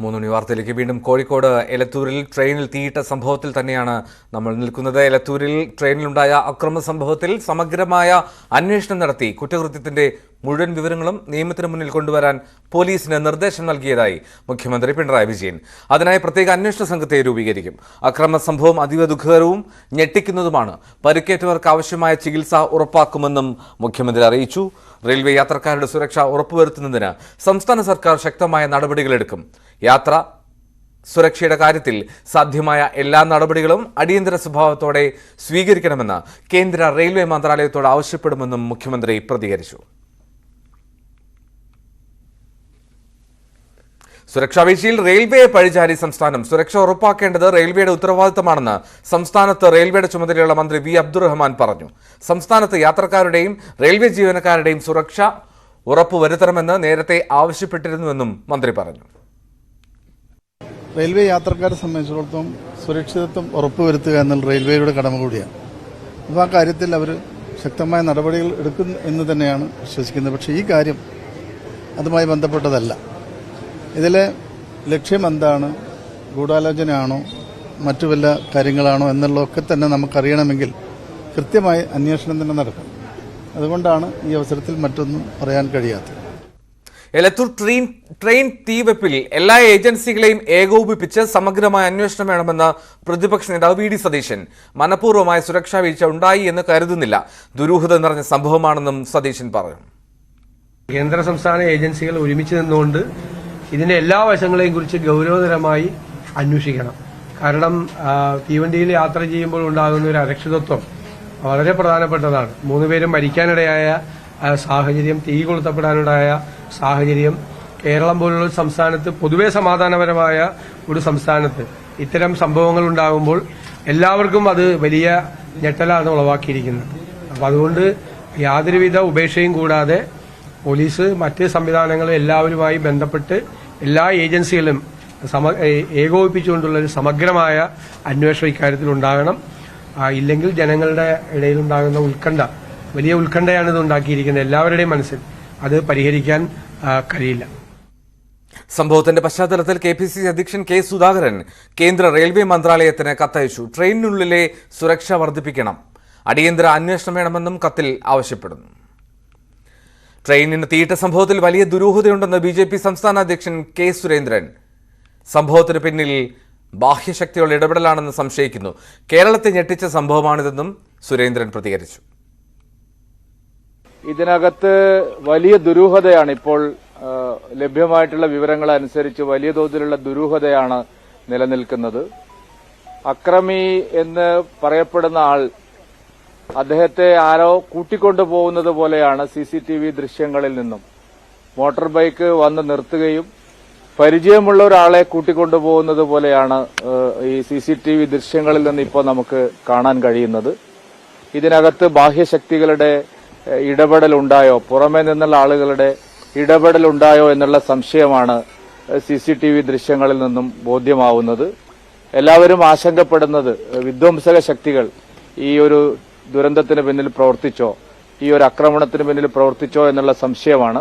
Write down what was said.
മൂന്നുമണി വാർത്തയിലേക്ക് വീണ്ടും കോഴിക്കോട് എലത്തൂരിൽ ട്രെയിനിൽ തീയിട്ട സംഭവത്തിൽ തന്നെയാണ് നമ്മൾ നിൽക്കുന്നത്. എലത്തൂരിൽ ട്രെയിനിലുണ്ടായ അക്രമ സംഭവത്തിൽ സമഗ്രമായ അന്വേഷണം നടത്തി കുറ്റകൃത്യത്തിന്റെ മുഴുവൻ വിവരങ്ങളും നിയമത്തിന് മുന്നിൽ കൊണ്ടുവരാൻ പോലീസിന് നിർദ്ദേശം നൽകിയതായി മുഖ്യമന്ത്രി പിണറായി വിജയൻ. അതിനായി പ്രത്യേക അന്വേഷണ സംഘത്തെ രൂപീകരിക്കും. അക്രമ സംഭവം അതീവ ദുഃഖകരവും ഞെട്ടിക്കുന്നതുമാണ്. പരിക്കേറ്റവർക്ക് ആവശ്യമായ ചികിത്സ ഉറപ്പാക്കുമെന്നും മുഖ്യമന്ത്രി അറിയിച്ചു. റെയിൽവേ യാത്രക്കാരുടെ സുരക്ഷ ഉറപ്പുവരുത്തുന്നതിന് സംസ്ഥാന സർക്കാർ ശക്തമായ നടപടികളെടുക്കും. യാത്ര സുരക്ഷയുടെ കാര്യത്തിൽ സാധ്യമായ എല്ലാ നടപടികളും അടിയന്തര സ്വഭാവത്തോടെ സ്വീകരിക്കണമെന്ന് കേന്ദ്ര റെയിൽവേ മന്ത്രാലയത്തോട് ആവശ്യപ്പെടുമെന്നും മുഖ്യമന്ത്രി പ്രതികരിച്ചു. സുരക്ഷാ വീഴ്ചയിൽ റെയിൽവേയെ പഴിചാരി സംസ്ഥാനം സുരക്ഷ ഉറപ്പാക്കേണ്ടത് റെയിൽവേയുടെ ഉത്തരവാദിത്തമാണെന്ന് സംസ്ഥാനത്ത് റെയിൽവേയുടെ ചുമതലയുള്ള മന്ത്രി വി. അബ്ദുറഹ്മാൻ പറഞ്ഞു. സംസ്ഥാനത്ത് യാത്രക്കാരുടെയും റെയിൽവേ ജീവനക്കാരുടെയും സുരക്ഷ ഉറപ്പുവരുത്തണമെന്ന് നേരത്തെ ആവശ്യപ്പെട്ടിരുന്നുവെന്നും മന്ത്രി പറഞ്ഞു. റെയിൽവേ യാത്രക്കാരെ സംബന്ധിച്ചിടത്തോളം സുരക്ഷിതത്വം ഉറപ്പുവരുത്തുക എന്നുള്ള റെയിൽവേയുടെ കടമ കൂടിയാണ്. അപ്പോൾ ആ കാര്യത്തിൽ അവർ ശക്തമായ നടപടികൾ എടുക്കും എന്ന് തന്നെയാണ് വിശ്വസിക്കുന്നത്. പക്ഷേ ഈ കാര്യം അതുമായി ബന്ധപ്പെട്ടതല്ല. ഇതിലെ ലക്ഷ്യം എന്താണ് ഗൂഢാലോചനയാണോ മറ്റു വല്ല കാര്യങ്ങളാണോ എന്നുള്ളതൊക്കെ തന്നെ നമുക്കറിയണമെങ്കിൽ കൃത്യമായി അന്വേഷണം തന്നെ നടക്കും അതുകൊണ്ടാണ് ഈ അവസരത്തിൽ മറ്റൊന്നും പറയാൻ കഴിയാത്തത്. എലത്തൂർ ട്രെയിൻ ട്രെയിൻ തീവെപ്പിൽ എല്ലാ ഏജൻസികളെയും ഏകോപിപ്പിച്ച് സമഗ്രമായ അന്വേഷണം വേണമെന്ന് പ്രതിപക്ഷ നേതാവ് വി ഡി സതീശൻ. മനഃപൂർവമായ സുരക്ഷാ വീഴ്ച ഉണ്ടായി എന്ന് കരുതുന്നില്ല. ദുരൂഹത നിറഞ്ഞ സംഭവമാണെന്നും സതീശൻ പറഞ്ഞു. കേന്ദ്ര സംസ്ഥാന ഏജൻസികൾ ഒരുമിച്ച് നിന്നുകൊണ്ട് ഇതിന്റെ എല്ലാ വശങ്ങളെയും കുറിച്ച് ഗൗരവതരമായി അന്വേഷിക്കണം. കാരണം തീവണ്ടിയിൽ യാത്ര ചെയ്യുമ്പോൾ ഉണ്ടാകുന്ന ഒരു അരക്ഷിതത്വം വളരെ പ്രധാനപ്പെട്ടതാണ്. മൂന്നുപേരും മരിക്കാനിടയായ സാഹചര്യം തീ കൊളുത്തപ്പെടാനുണ്ടായ സാഹചര്യം കേരളം പോലുള്ള സംസ്ഥാനത്ത് പൊതുവെ സമാധാനപരമായ ഒരു സംസ്ഥാനത്ത് ഇത്തരം സംഭവങ്ങൾ ഉണ്ടാകുമ്പോൾ എല്ലാവർക്കും അത് വലിയ ഞെട്ടലാണ് ഉളവാക്കിയിരിക്കുന്നത്. അപ്പം അതുകൊണ്ട് യാതൊരുവിധ ഉപേക്ഷയും കൂടാതെ പോലീസ് മറ്റ് സംവിധാനങ്ങൾ എല്ലാവരുമായി ബന്ധപ്പെട്ട് എല്ലാ ഏജൻസികളും സമ ഏകോപിപ്പിച്ചുകൊണ്ടുള്ള ഒരു സമഗ്രമായ അന്വേഷണം ഇക്കാര്യത്തിൽ ഉണ്ടാകണം. ഇല്ലെങ്കിൽ ജനങ്ങളുടെ ഇടയിലുണ്ടാകുന്ന ഉത്കണ്ഠ വലിയ ഉത്കണ്ഠയാണ് ഇത് ഉണ്ടാക്കിയിരിക്കുന്നത് എല്ലാവരുടെയും മനസ്സിൽ. അത് പരിഹരിക്കാൻ കഴിയില്ല. സംഭവത്തിന്റെ പശ്ചാത്തലത്തിൽ കെ പി സി അധ്യക്ഷൻ കെ സുധാകരൻ കേന്ദ്ര റെയിൽവേ മന്ത്രാലയത്തിന് കത്തയച്ചു. ട്രെയിനിനുള്ളിലെ സുരക്ഷ വർദ്ധിപ്പിക്കണം. അടിയന്തര അന്വേഷണം വേണമെന്നും കത്തിൽ ആവശ്യപ്പെടുന്നു. ട്രെയിനിന് തീയിട്ട സംഭവത്തിൽ വലിയ ദുരൂഹതയുണ്ടെന്ന് ബി ജെ പി സംസ്ഥാന അധ്യക്ഷൻ കെ സുരേന്ദ്രൻ. സംഭവത്തിന് പിന്നിൽ ബാഹ്യശക്തികളുടെ ഇടപെടലാണെന്ന് സംശയിക്കുന്നു. കേരളത്തെ ഞെട്ടിച്ച സംഭവമാണിതെന്നും സുരേന്ദ്രൻ പ്രതികരിച്ചു. ഇതിനകത്ത് വലിയ ദുരൂഹതയാണ് ഇപ്പോൾ ലഭ്യമായിട്ടുള്ള വിവരങ്ങൾ അനുസരിച്ച് വലിയ തോതിലുള്ള ദുരൂഹതയാണ് നിലനിൽക്കുന്നത്. അക്രമി എന്ന് പറയപ്പെടുന്ന ആൾ അദ്ദേഹത്തെ ആരോ കൂട്ടിക്കൊണ്ടുപോകുന്നത് പോലെയാണ് സി സി ടി വി ദൃശ്യങ്ങളിൽ നിന്നും. മോട്ടോർ ബൈക്ക് വന്ന് നിർത്തുകയും പരിചയമുള്ള ഒരാളെ കൂട്ടിക്കൊണ്ടുപോകുന്നത് പോലെയാണ് ഈ സി സി ടി വി ദൃശ്യങ്ങളിൽ നിന്ന് ഇപ്പോൾ നമുക്ക് കാണാൻ കഴിയുന്നത്. ഇതിനകത്ത് ബാഹ്യശക്തികളുടെ ഇടപെടലുണ്ടായോ? പുറമേ നിന്നുള്ള ആളുകളുടെ ഇടപെടലുണ്ടായോ എന്നുള്ള സംശയമാണ് സി സി ടി വി ദൃശ്യങ്ങളിൽ നിന്നും ബോധ്യമാവുന്നത്. എല്ലാവരും ആശങ്കപ്പെടുന്നത് വിധ്വംസക ശക്തികൾ ഈ ഒരു ദുരന്തത്തിന് പിന്നിൽ പ്രവർത്തിച്ചോ ഈ ഒരു ആക്രമണത്തിന് പിന്നിൽ പ്രവർത്തിച്ചോ എന്നുള്ള സംശയമാണ്.